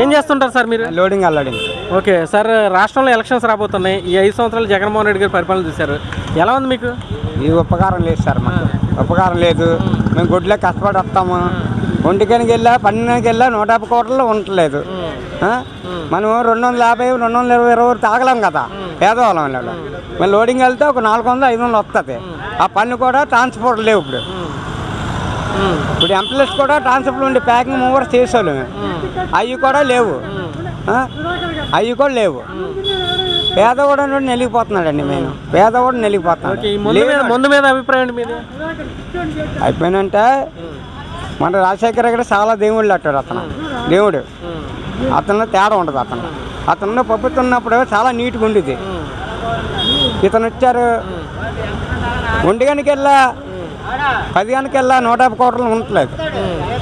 ఏం చేస్తుంటారు సార్ మీరు? లోడింగ్ అల్లాడింగ్ ఓకే సార్ రాష్ట్రంలో ఎలక్షన్స్ రాబోతున్నాయి. ఈ ఐదు సంవత్సరాలు జగన్మోహన్ రెడ్డి గారి పరిపాలన చూశారు. ఎలా ఉంది మీకు? ఈ ఉపకారం లేదు సార్ మాకు. ఉపకారం లేదు. మేము గుడ్లో కష్టపడి వస్తాము. ఒంటికానికి వెళ్ళా పన్నెండుకి వెళ్ళా నూట యాభై కోట్లలో ఉండట్లేదు? మనం రెండు వందల యాభై రెండు వందల ఇరవై ఇరవై తాగలేం కదా. పేదవాళ్ళం వాళ్ళు మేము లోడింగ్ వెళ్తే ఒక నాలుగు వందలు ఐదు వందలు వస్తుంది. ఆ. పన్ను కూడా ట్రాన్స్పోర్ట్ లేవు ఇప్పుడు. ఇప్పుడు ఎంప్లాయీస్ కూడా ట్రాన్స్పోర్ట్ ఉండి ప్యాకింగ్ మూవర్ చేసేవాళ్ళు అవి కూడా లేవు. అవి కూడా లేవు. పేదవాడు నుండి నెలిగిపోతున్నాడండి నేను పేదవాడు నెలిగిపోతున్నాడు. ముందు మీద ముందు మీద అభిప్రాయం మీది? అయిపోయినంటే మన రాజశేఖర్ గారు చాలా దేవుళ్ళు అట్టాడు అతను. దేవుడు. అతను తేడా ఉండదు అతను. అతను ప్రభుత్వం ఉన్నప్పుడు చాలా నీట్గా ఉండేది ఇతను వచ్చారు. ఒంటి గనికి వెళ్ళా పది గనికి వెళ్ళా నూట యాభై కోట్లు ఉండట్లేదు.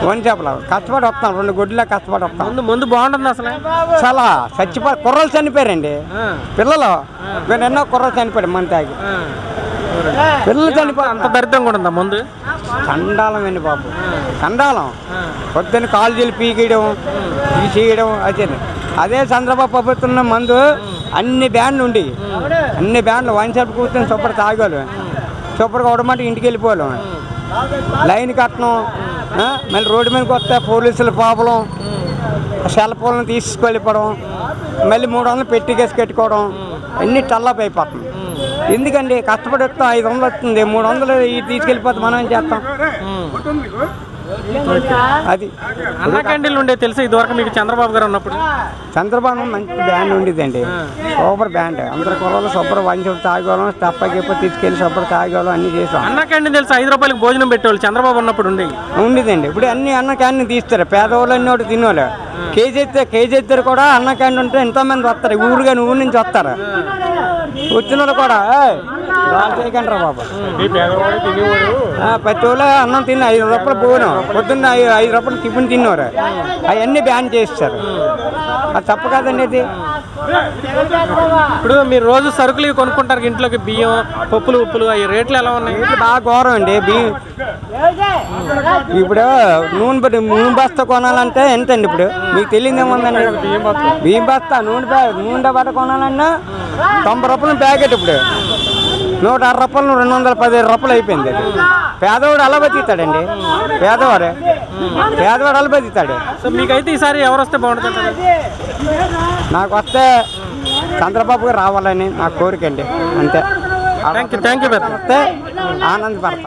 వన్ చేపలు కష్టపడి వస్తాం. రెండు గుడ్లా కష్టపడి వస్తాం. ముందు ముందు బాగుంటుంది అసలు. చాలా చచ్చిపో కుర్రలు చనిపోయారండి. పిల్లలు. నేను ఎన్నో కుర్రలు చనిపోయాడు మన తాగి. పిల్లలు చనిపోయి అంత దరిద్రంగా ఉంటుందా ముందు? చండాలం అండి బాబు. చండాలం. ఆ, పొద్దున్న కాలేజీలు పీకేయడం తీసేయడం అదే అదే చంద్రబాబు ప్రభుత్వం మందు అన్ని బ్యాండ్లు ఉండి అన్ని బ్యాండ్లు వన్ షాప్ కూర్చొని సూపర్ తాగేవాళ్ళు. సూపర్గా అవడమంటే ఇంటికి వెళ్ళిపోవాలి లైన్ కట్టడం మళ్ళీ రోడ్డు మీదకి వస్తే పోలీసులు పాపలం సెల్ ఫోన్లు తీసుకెళ్ళిపోవడం మళ్ళీ మూడు వందలు పెట్టి కేసు కట్టుకోవడం అన్నీ టల్లప్ అయిపోతుంది ఎందుకండి కష్టపడి వస్తాం ఐదు వందలు వస్తుంది మూడు వందలు తీసుకెళ్ళిపోతే మనం ఏం చేస్తాం? అది అన్న క్యాంటీన్లు ఉండే తెలుసా? ఇదివరకు మీకు చంద్రబాబు గారు ఉన్నప్పుడు. చంద్రబాబు మంచి బ్యాండ్ ఉండేదండి. Super band. అందరి కుర్రలు సూపర్ వంచి తాగేవాళ్ళం స్టప్ గిప్ప తీసుకెళ్ళి సూపర్ తాగేవాళ్ళం అన్ని చేసాం అన్న క్యాంటీన్ తెలుసా? ఐదు రూపాయలకి భోజనం పెట్టేవాళ్ళు. చంద్రబాబు ఉన్నప్పుడు ఉండేవి ఉండేదండి. ఇప్పుడు అన్ని అన్న క్యాంటీన్ తీస్తారు. పేదవాళ్ళు అన్ని ఒకటి తినేవాళ్ళు. కేజీ ఎత్తే కేజీ ఎత్తారు కూడా అన్న క్యాంటీన్ ఉంటే ఎంతో మంది వస్తారు ఊరు కానీ ఊరు నుంచి వస్తారు. వచ్చిన వాళ్ళు కూడా "ఏయ్, వాళ్ళు చేయకండి రా బాబు ప్రతి వాళ్ళు అన్నం తిన్న ఐదు రూపాయలు భోజనం పొద్దున్న ఐదు రూపాయలు టిఫిన్ తిన్నారు. అవన్నీ బ్యాన్ చేస్తారు అది తప్పు కదండి ఇది. ఇప్పుడు మీరు రోజు సరుకులు ఇవి కొనుక్కుంటారు ఇంట్లోకి బియ్యం పప్పులు ఉప్పులు అవి రేట్లు ఎలా ఉన్నాయి? రేట్లు బాగా ఘోరం అండి. బియ్యం ఇప్పుడు నూనె నూనె బస్తా కొనాలంటే ఎంత అండి ఇప్పుడు? మీకు తెలియదు ఏముందండి బియ్యం బస్తా నూనె బ్యాగ్ నూనె డబ్బా కొనాలన్నా తొంభై రూపాయలు ప్యాకెట్ ఇప్పుడు. నూట ఆరు రూపాయలు రెండు వందల పదిహేను రూపాయలు అయిపోయింది అది. పేదవాడు అలా బతుకుతాడండి? పేదవాడే. పేదవాడు అలా బతుకుతాడు. సో మీకైతే ఈసారి ఎవరు వస్తే బాగుంటుంది? నాకు వస్తే చంద్రబాబు గారు రావాలని నా కోరిక అండి అంతే. థ్యాంక్ యూ థ్యాంక్ యూ వస్తే ఆనందపడతాను